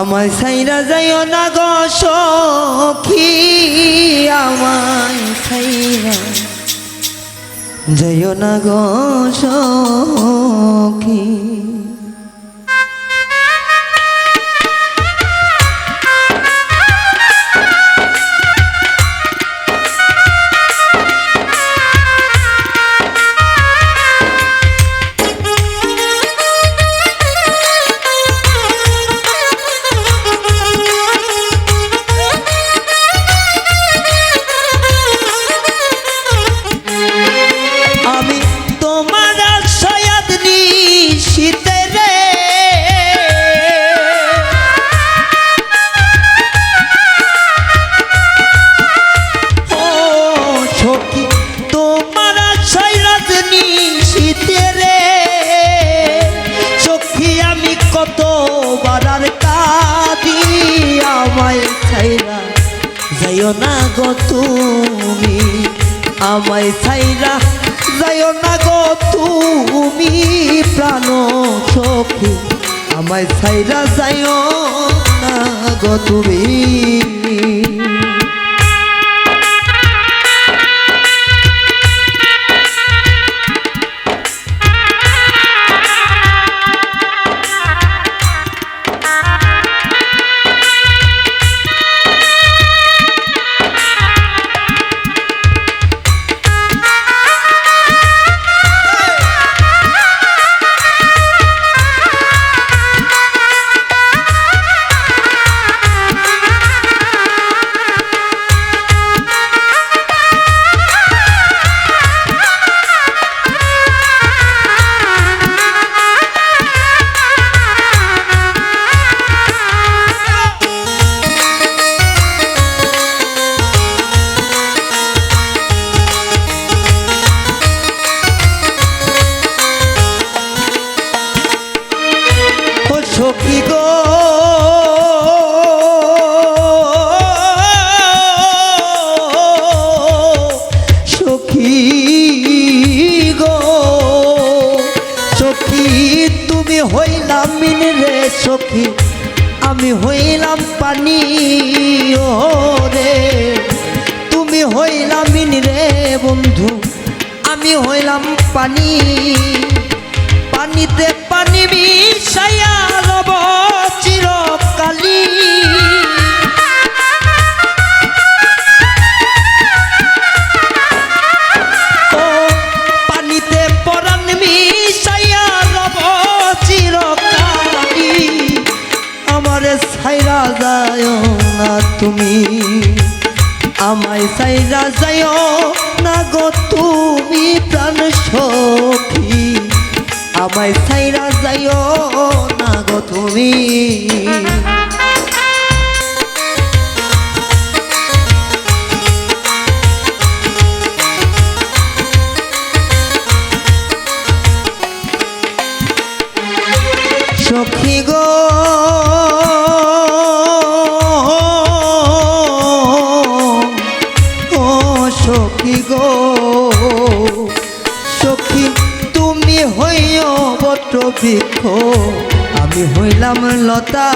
আমায় সাইরা যাইও না গো সখী আমায় সাইরা যাইও না গো সখী। কত বারার কাঁদি আমায় ছাইরা। যাইও না গো তুমি, আমায় ছাইরা। যাইও না গো তুমি, প্রাণ সখী, আমায় ছাইরা যাইও না গো তুমি। সখী গো? সখী গো তুমি হইলাম মিন রে আমি হইলাম পানি ও রে তুমি হইলাম মিন রে বন্ধু, আমি হইলাম পানি, পানিতে মিশাইয়া রব চিরকালী আমারে ছাইরা যায় না তুমি। আমায় সাইরা যায় না গো তুমি প্রাণ সখী। আমায় সাইরা যাইও না গো তুমি। বৃক্ষ আমি হইলাম লতা।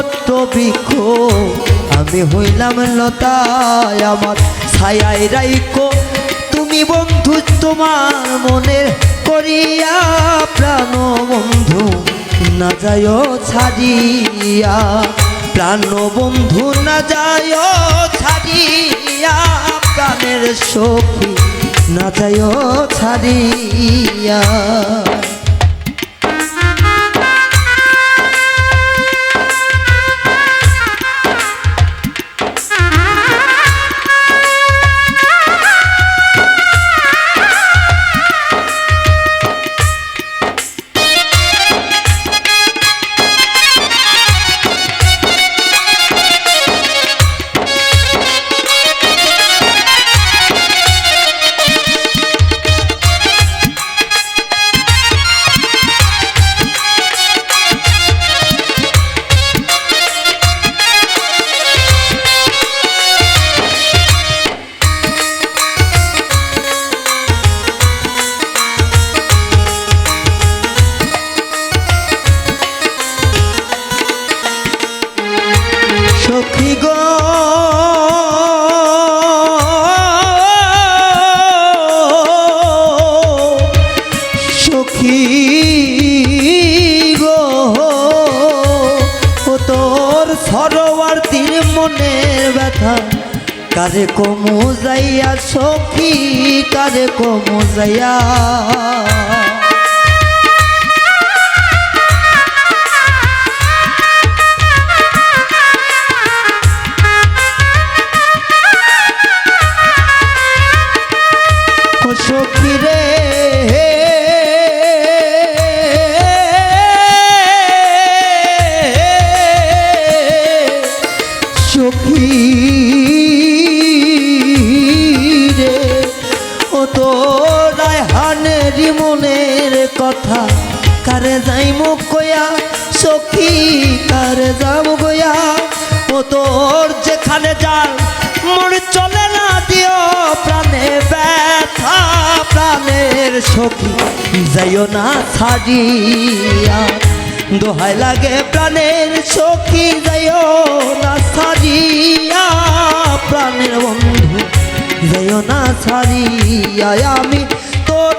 পত্র বৃক্ষ। আমি হইলাম লতায় আমার ছায়ায় রাইকো তুমি বন্ধু, তোমার মনের করিয়া প্রাণ বন্ধু, না যায় ছাড়িয়া। প্রাণ বন্ধু, না যায় ছাড়িয়া। প্রাণের সখী, না যায় ছাড়িয়া। সখী গো। তোর সরোয়ার তীর মনের ব্যথা। কারে কমু যাইয়া সখী কারে কমু যাইয়া রায়হানের মনের কথা। কারে যাইমু কয়া? সখী, কারে যাম গয়া? ও তোর যেখানে যার মন চলে না দিও, প্রাণে ব্যথা, প্রাণের সখী। যাইও না ছাড়িয়া দোহাই লাগে প্রাণের সখী। যাইও না ছাড়িয়া প্রাণের বন্ধু। যাইও না ছাড়িয়া আমি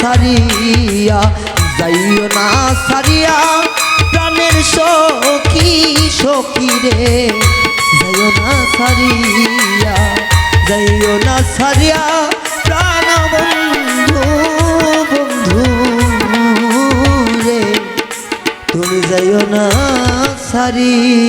সারিয়া, যাইও না সারিয়া, প্রাণের সখী সখী রে। যাইও না সারিয়া, যাইও না সারিয়া, প্রাণ বন্ধু বন্ধু রে। তুমি যাইও না সারিয়া।